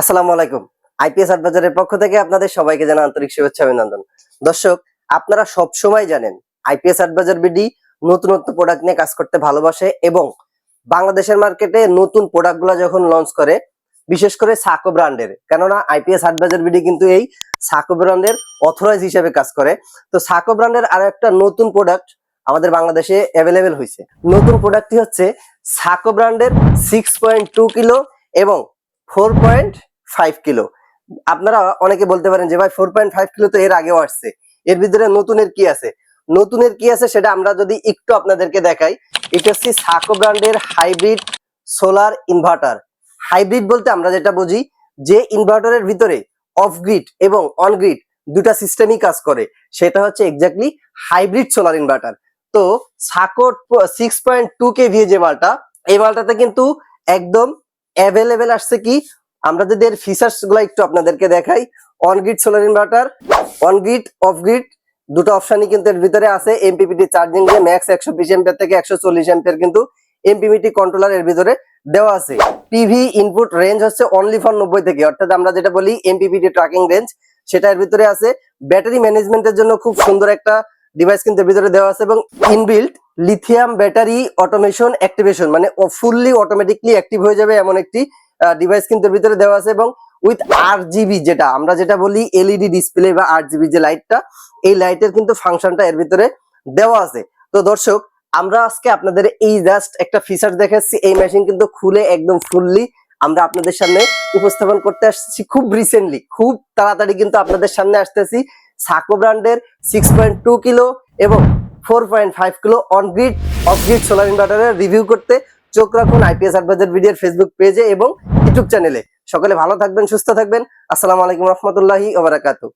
আসসালামু আলাইকুম। আইপিএস বাজারের পক্ষ থেকে আপনাদের সবাইকে জানা আন্তরিক শুভেচ্ছা অভিনন্দন। দর্শক, আপনারা সব সময় জানেন আইপিএস বাজার বিডি নতুনত্ব প্রোডাক্ট নিয়ে কাজ করতে ভালোবাসে এবং বাংলাদেশের মার্কেটে নতুন প্রোডাক্টগুলো যখন লঞ্চ করে, বিশেষ করে সাকো ব্র্যান্ডের কেননা আইপিএস বাজার বিডি কিন্তু এই সাকো ব্র্যান্ডের অথরাইজ হিসেবে কাজ করে। তো সাকো ব্র্যান্ডের আরও একটা নতুন প্রোডাক্ট আমাদের বাংলাদেশে অ্যাভেলেবেল হয়েছে। নতুন প্রোডাক্টটি হচ্ছে সাকো ব্র্যান্ডের সিক্স পয়েন্ট টু কিলো এবং ফোর পয়েন্ট ফাইভ কিলো আপনারা অনেকে বলতে পারেন যে, ভাই ফোর পয়েন্ট ফাইভ কিলো তো এর আগেও আসছে। এর ভিতরে নতুনের কি আছে? নতুনের কি আছে সেটা আমরা যদি একটু আপনাদেরকে দেখাই, এটা হচ্ছে সাকো ব্র্যান্ডের হাইব্রিড সোলার ইনভার্টার হাইব্রিড বলতে আমরা যেটা বুঝি, যে ইনভার্টারের ভিতরে অফ গ্রিড এবং অন গ্রিড দুটা সিস্টেমই কাজ করে। সেটা হচ্ছে এক্স্যাক্টলি হাইব্রিড সোলার ইনভার্টার তো Sako six point two K VA যে মালটা, এই মালটাতে কিন্তু একদম অ্যাভেলেবেল আসছে কি? আমরা যদি এর ফিচার্সগুলো একটু আপনাদেরকে দেখাই on grid solar inverter on grid off grid দুটো অপশনই কিন্তু এর ভিতরে আছে এমপিপিটি চার্জিং যে ম্যাক্স একশো বিশ এম্পিয়ার থেকে একশো চল্লিশ এম্পিয়ার কিন্তু এমপিপিটি কন্ট্রোলার এর ভিতরে দেওয়া আছে। পিভি ইনপুট রেঞ্জ হচ্ছে অনলি ফর নব্বই থেকে, অর্থাৎ আমরা যেটা বলি এমপিপিটি ট্র্যাকিং রেঞ্জ সেটা এর ভিতরে আছে। ব্যাটারি ম্যানেজমেন্টের জন্য খুব সুন্দর একটা ডিভাইস কিন্তু এর ভিতরে দেওয়া আছে এবং inbuilt lithium battery automation activation মানে ফুললি অটোমেটিকলি অ্যাক্টিভ হয়ে যাবে এমন একটি ডিভাইস কিন্তু ভিতরে দেওয়া আছে এবং উইথ আর জিবি যেটা, আমরা যেটা বলি এলইডি ডিসপ্লে বা আট জিবি যে লাইটটা এই লাইটের কিন্তু ফাংশনটা এর ভিতরে দেওয়া আছে। তো দর্শক, আমরা আজকে আপনাদের এই জাস্ট একটা ফিচার দেখাচ্ছি। এই মেশিন কিন্তু খুলে একদম ফুললি আমরা আপনাদের সামনে উপস্থাপন করতে আসছি খুব রিসেন্টলি খুব তাড়াতাড়ি কিন্তু আপনাদের সামনে আসতেছি। সাকো ব্র্যান্ডের সিক্স পয়েন্ট টু কিলো এবং four point five kilo on grid off grid solar ইনভার্টারের review করতে। চোখ রাখুন আইপিএস অ্যাডভাইজার ভিডিওর ফেসবুক পেজে এবং ইউটিউব চ্যানেলে সকলে ভালো থাকবেন, সুস্থ থাকবেন। আসসালামু আলাইকুম রহমতুল্লাহি ওবারাকাতু